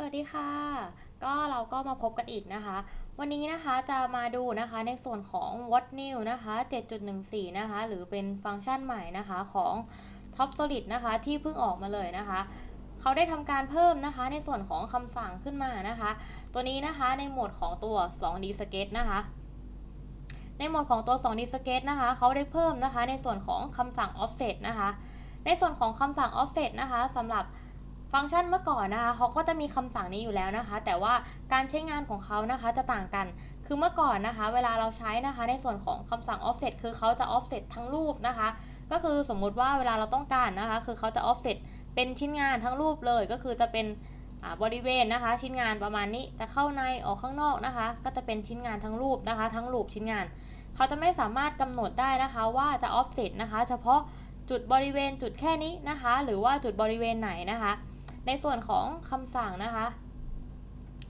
สวัสดีค่ะ ก็เราก็มาพบกันอีกนะคะ วันนี้นะคะจะมาดูนะคะในส่วนของ what new นะคะ 7.14 นะคะ หรือเป็นฟังก์ชันใหม่นะคะของ Top Solid นะคะที่เพิ่งออกมาเลยนะคะเขาได้ทำการเพิ่มนะคะในส่วนของคำสั่งขึ้นมานะคะ ตัวนี้นะคะในโหมดของตัว 2D Sketch นะคะ ในโหมดของตัว 2D Sketch นะคะเขาได้เพิ่มนะคะในส่วนของคำสั่ง offset นะคะ ในส่วนของคำสั่ง offset นะคะสำหรับ ฟังก์ชันเมื่อก่อนนะคะเขาก็จะมีคำสั่งนี้อยู่แล้วนะคะ แต่ว่าการใช้งานของเขานะคะจะต่างกัน คือเมื่อก่อนนะคะ เวลาเราใช้นะคะ ในส่วนของคำสั่ง offset คือเขาจะ offset ทั้งรูปนะคะ ก็คือสมมุติว่าเวลาเราต้องการนะคะ คือเขาจะ offset เป็นชิ้นงานทั้งรูปเลย ก็คือจะเป็นบริเวณนะคะ ชิ้นงานประมาณนี้แต่เข้าในออกข้างนอกนะคะ ก็จะเป็นชิ้นงานทั้งรูปนะคะ ทั้งรูปชิ้นงาน เขาจะไม่สามารถกำหนดได้นะคะ ว่าจะ offset นะคะ เฉพาะจุดบริเวณจุดแค่นี้นะคะ หรือว่าจุดบริเวณไหนนะคะ ในส่วนของคำสั่งนะคะ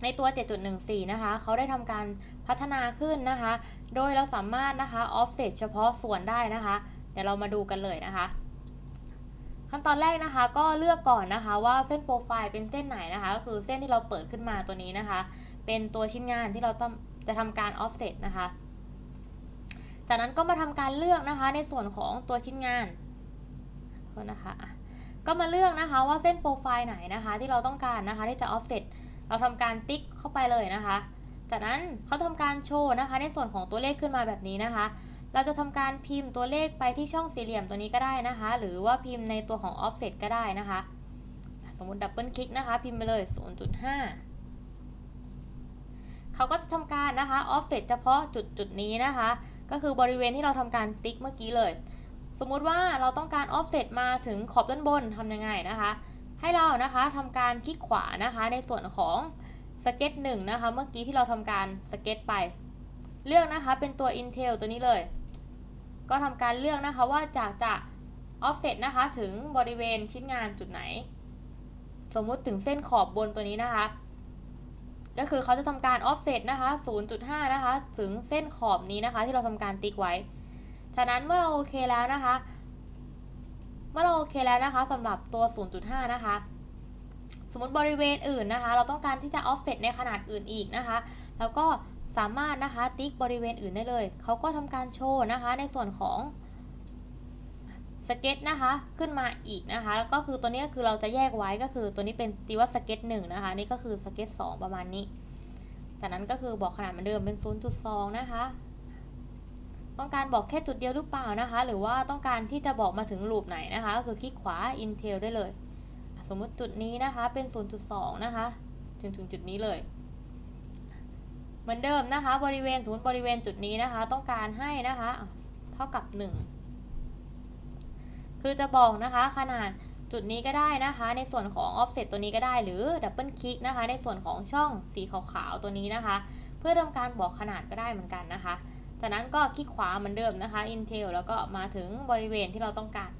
ในตัว 7.14 นะคะ เขาได้ทำการพัฒนาขึ้นนะคะ โดยเราสามารถนะคะ offset เฉพาะส่วนได้นะคะ เดี๋ยวเรามาดูกันเลยนะคะ ขั้นตอนแรกนะคะ ก็เลือกก่อนนะคะว่าเส้นโปรไฟล์เป็นเส้นไหนนะคะ ก็คือเส้นที่เราเปิดขึ้นมาตัวนี้นะคะ เป็นตัวชิ้นงานที่เราต้องจะทำการ offset นะคะ จากนั้นก็มาทำการเลือกนะคะในส่วนของตัวชิ้นงานโทษนะคะ ก็มาเลือกนะคะว่าเส้นโปรไฟล์ไหนนะคะ ที่เราต้องการนะคะที่จะ offset เราทำการติ๊กเข้าไปเลยนะคะ จากนั้นเขาทำการโชว์นะคะ ในส่วนของตัวเลขขึ้นมาแบบนี้นะคะ เราจะทำการพิมพ์ตัวเลขไปที่ช่องสี่เหลี่ยมตัวนี้ก็ได้นะคะ หรือว่าพิมพ์ในตัวของ offset ก็ได้นะคะ สมมติดับเบิลคลิกนะคะ พิมพ์ไปเลย 0.5เขาก็จะทำการนะคะ offset เฉพาะจุดจุดนี้นะคะ ก็คือบริเวณที่เราทำการติ๊กเมื่อกี้เลย สมมุติว่าเราต้องการ offset มาถึงขอบด้านบนทำยังไงนะคะ ให้เรานะคะทำการคลิกขวานะคะในส่วนของสเก็ตหนึ่งนะคะเมื่อกี้ที่เราทำการสเก็ตไป เลือกนะคะเป็นตัว Intel ตัวนี้เลย ก็ทำการเลือกนะคะว่าจากจะ offset นะคะถึงบริเวณชิ้นงานจุดไหน สมมุติถึงเส้นขอบบนตัวนี้นะคะ ก็คือเขาจะทำการ offset นะคะ0.5 นะคะ ถึงเส้นขอบนี้นะคะ ที่เราทำการติ๊กไว้ ฉะนั้นเมื่อเราโอเคแล้วนะคะ เมื่อเราโอเคแล้วนะคะสำหรับตัว 0.5 นะคะ สมมติบริเวณอื่นนะคะ เราต้องการที่จะ offset ในขนาดอื่นอีกนะคะ แล้วก็สามารถนะคะติ๊กบริเวณอื่นได้เลย เขาก็ทำการโชว์นะคะในส่วนของสเก็ตนะคะขึ้นมาอีกนะคะ แล้วก็คือตัวนี้คือเราจะแยกไว้ก็คือตัวนี้เป็นตีว่าสเก็ตหนึ่งนะคะ นี่ก็คือสเก็ตสองประมาณนี้ จากนั้นก็คือบอกขนาดเหมือนเดิมเป็น 0.2 นะคะ ต้องการบอกแค่จุดเดียวหรือเปล่านะคะ หรือว่าต้องการที่จะบอกมาถึงรูปไหนนะคะก็คือคลิกขวา Intel ได้เลย สมมุติจุดนี้นะคะเป็น 0.2 นะคะถึงถึงจุดนี้เลย เหมือนเดิมนะคะ บริเวณสมมติบริเวณจุดนี้นะคะ ต้องการให้นะคะอะเท่ากับ 1 คือจะบอกนะคะขนาดจุดนี้ก็ได้นะคะ ในส่วนของ offset ตัวนี้ก็ได้หรือดับเบิลคลิกนะคะ ในส่วนของช่องสีขาวๆตัวนี้นะคะ เพื่อทำการบอกขนาดก็ได้เหมือนกันนะคะ จากนั้นก็คลิกขวาเหมือนเดิมนะคะ Intel แล้วก็มาถึงบริเวณที่เราต้องการ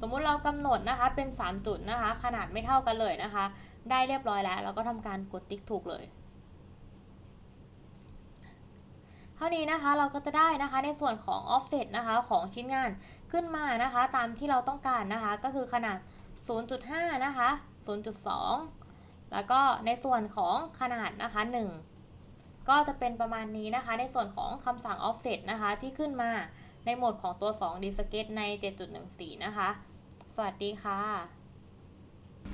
สมมุติเรากำหนดนะคะเป็น 3 จุดนะคะ ขนาดไม่เท่ากันเลยนะคะ ได้เรียบร้อยแล้ว เราก็ทำการกดติ๊กถูกเลย เท่านี้นะคะเราก็จะได้นะคะในส่วนของ offset นะคะของชิ้นงานขึ้นมานะคะ ตามที่เราต้องการนะคะ ก็คือขนาด 0.5 นะคะ 0.2 แล้วก็ในส่วนของขนาดนะคะ 1 ก็จะเป็นประมาณนี้นะคะ ในส่วนของคำสั่ง offset นะคะที่ขึ้นมาในโหมดของตัว 2D Sketch ใน 7.14 นะคะ สวัสดีค่ะ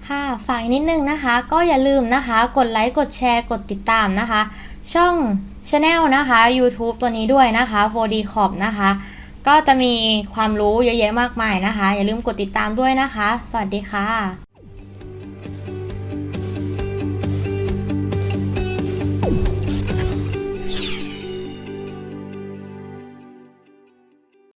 ค่ะฝากอีกนิดนึงนะคะ ก็อย่าลืมนะคะ กดไลค์กดแชร์กดติดตามนะคะ ช่อง Channel นะคะ YouTube ตัวนี้ด้วยนะคะ 4D Corp นะคะ ก็จะมีความรู้เยอะแยะมากมายนะคะ อย่าลืมกดติดตามด้วยนะคะ สวัสดีค่ะ